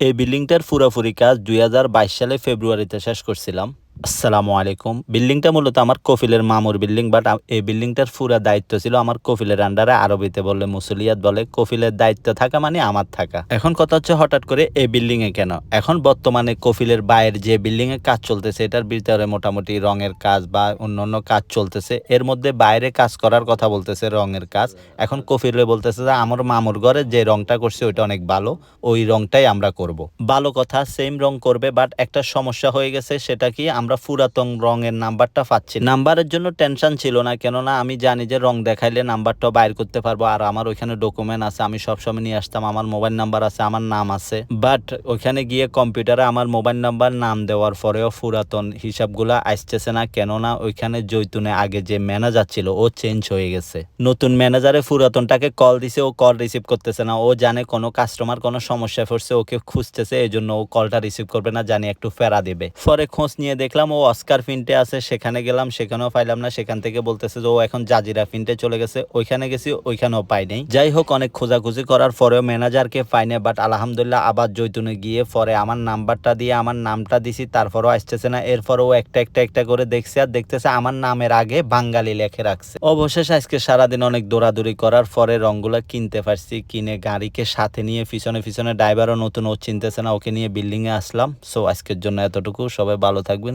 এই বিল্ডিংটার পুরোপুরি কাজ দুই হাজার বাইশ সালে ফেব্রুয়ারিতে শেষ করছিলাম। আসসালামু আলাইকুম। বিল্ডিংটা মূলত আমার কফিলের মামুর বিল্ডিং বাট এই বিল্ডিংটার পুরা দায়িত্ব ছিল আমার কফিলের আন্ডারে আরবিতে বলে মুসলিয়াত বলে, কফিলের দায়িত্ব থাকা মানে আমার থাকা। এখন কথা হচ্ছে হঠাৎ করে এই বিল্ডিং এ কেন? এখন বর্তমানে কফিলের বাইরের যে বিল্ডিং এ কাজ চলতেছে, এটার ভিতরে মোটামুটি রঙের কাজ বা অন্যান্য কাজ চলতেছে। এর মধ্যে বাইরে কাজ করার কথা বলতেছে, রঙের কাজ। এখন কফিলে বলতেছে যে, আমার মামুর ঘরে যে রংটা করছে, ওইটা অনেক ভালো। ওই রংটাই আমরা করব। ভালো কথা সেম রং করবে বাট একটা সমস্যা হয়ে গেছে, সেটা কি? আমরা পুরাতন রঙের নাম্বারটা পাচ্ছি। নাম্বারের জন্য টেনশন ছিল না, কেননা আমি জানি যে রং দেখাইলে নাম্বারটা বাইর করতে পারব, আর আমার ওইখানে ডকুমেন্ট আছে, আমি সবসময় নিয়ে আসতাম, আমার মোবাইল নাম্বার আছে, আমার নাম আছে। বাট ওইখানে গিয়ে কম্পিউটারে আমার মোবাইল নাম্বার নাম দেওয়ার পরেও পুরাতন হিসাবগুলা আসতেছে না, কেননা ওইখানে জৈতুনে আগে যে ম্যানেজার ছিল, ও চেঞ্জ হয়ে গেছে। নতুন ম্যানেজারে পুরাতনটাকে কল দিছে, ও কল রিসিভ করতেছে না, ও জানে কোনো কাস্টমার কোনো সমস্যায় পড়ছে, ওকে খুঁজতেছে এই জন্য ও কলটা রিসিভ করবে না, জানি একটু ফেরা দেবে। পরে খোঁজ নিয়ে দেখলাম ও অস্কার ফিনটে আছে, সেখানে গেলাম, সেখানেও পাইলাম না, সেখান থেকে বলতেছে যে ও এখন জাজিরা ফিনটে চলে গেছে, ওইখানে গেছি, ওইখানেও পাই নাই। যাই হোক, অনেক খোঁজাখুঁজি করার পরেও ম্যানেজারকে পাই না বাট আলহামদুলিল্লাহ আবার জৈতুনে গিয়ে পরে আমার নাম্বারটা দিয়ে আমার নামটা দিছি, তারপরেও আসতেছে না এরপরে ও একটা একটা একটা করে দেখছে, আর দেখতেছে আমার নামের আগে বাঙালি লেখে রাখছে। অবশেষে আজকে সারাদিন অনেক দৌড়াদৌড়ি করার পরে রংগুলা কিনতে পারছি, কিনে গাড়িকে সাথে নিয়ে পিছনে পিছনে ড্রাইভারও নতুন, ও চিনতেছে না, ওকে নিয়ে বিল্ডিং এ আসলাম। সো আজকের জন্য এতটুকু, সবাই ভালো থাকবেন